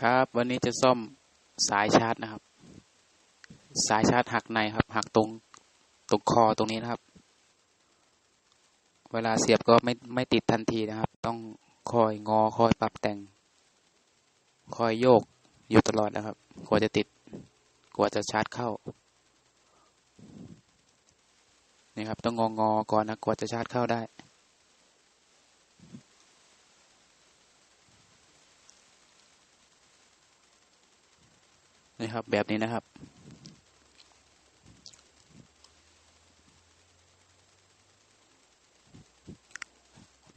ครับ วันนี้จะซ่อมสายชาร์จนะครับ สายชาร์จหักในครับ หักตรงตรงคอตรงนี้นะครับ เวลาเสียบก็ไม่ไม่ติดทันทีนะครับ ต้องคอยงอคอยปรับแต่ง คอยโยกอยู่ตลอดนะครับ กว่าจะติด กว่าจะชาร์จเข้านี่ครับ ต้องงองอก่อนนะกว่าจะชาร์จเข้าได้ นี่ครับ แบบนี้นะครับ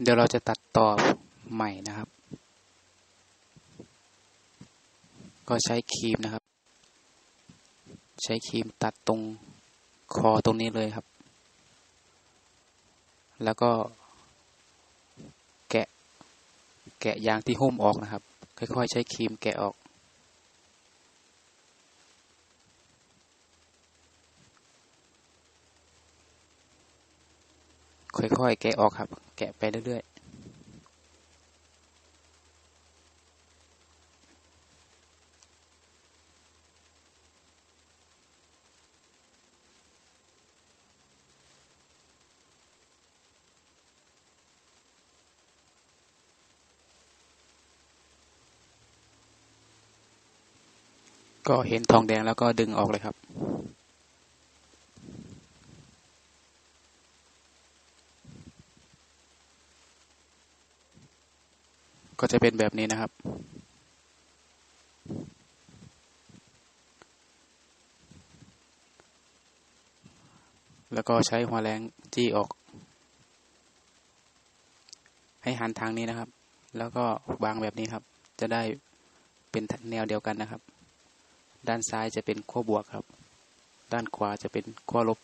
เดี๋ยวเราจะตัดต่อใหม่นะครับ ก็ใช้ครีมนะครับ ใช้ครีมตัดตรงคอตรงนี้เลยครับ แล้วก็แกะแกะยางที่หุ้มออกนะครับ ค่อยๆ ใช้ครีมแกะออก ค่อยๆ แกะออกครับ แกะไปเรื่อยๆก็เห็นทองแดงแล้วก็ดึงออกเลยครับ ก็จะเป็นแบบนี้นะครับ แล้วก็ใช้หัวแรงจี้ออก ให้หันทางนี้นะครับ แล้วก็วางแบบนี้ครับ จะได้เป็นแนวเดียวกันนะครับ ด้านซ้ายจะเป็นขั้วบวกครับ ด้านขวาจะเป็นขั้วลบ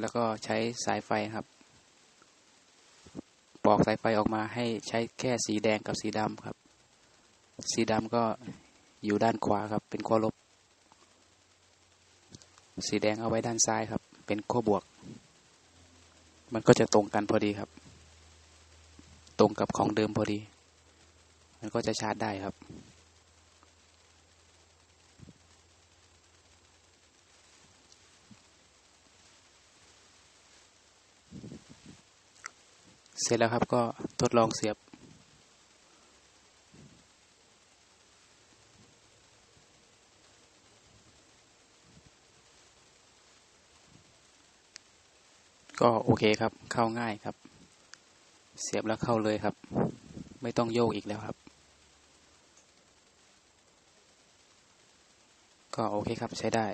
แล้วก็ใช้สายไฟครับ ปอกสายไฟออกมาให้ใช้แค่สีแดงกับสีดำครับ สีดำก็อยู่ด้านขวาครับ เป็นขั้วลบ สีแดงเอาไว้ด้านซ้ายครับ เป็นขั้วบวก มันก็จะตรงกันพอดีครับ ตรงกับของเดิมพอดี มันก็จะชาร์จได้ครับ เสร็จแล้วครับก็ทดลองเสียบ ก็โอเคครับเข้าง่ายครับ เสียบแล้วเข้าเลยครับ ไม่ต้องโยกอีกแล้วครับ ก็โอเคครับใช้ได้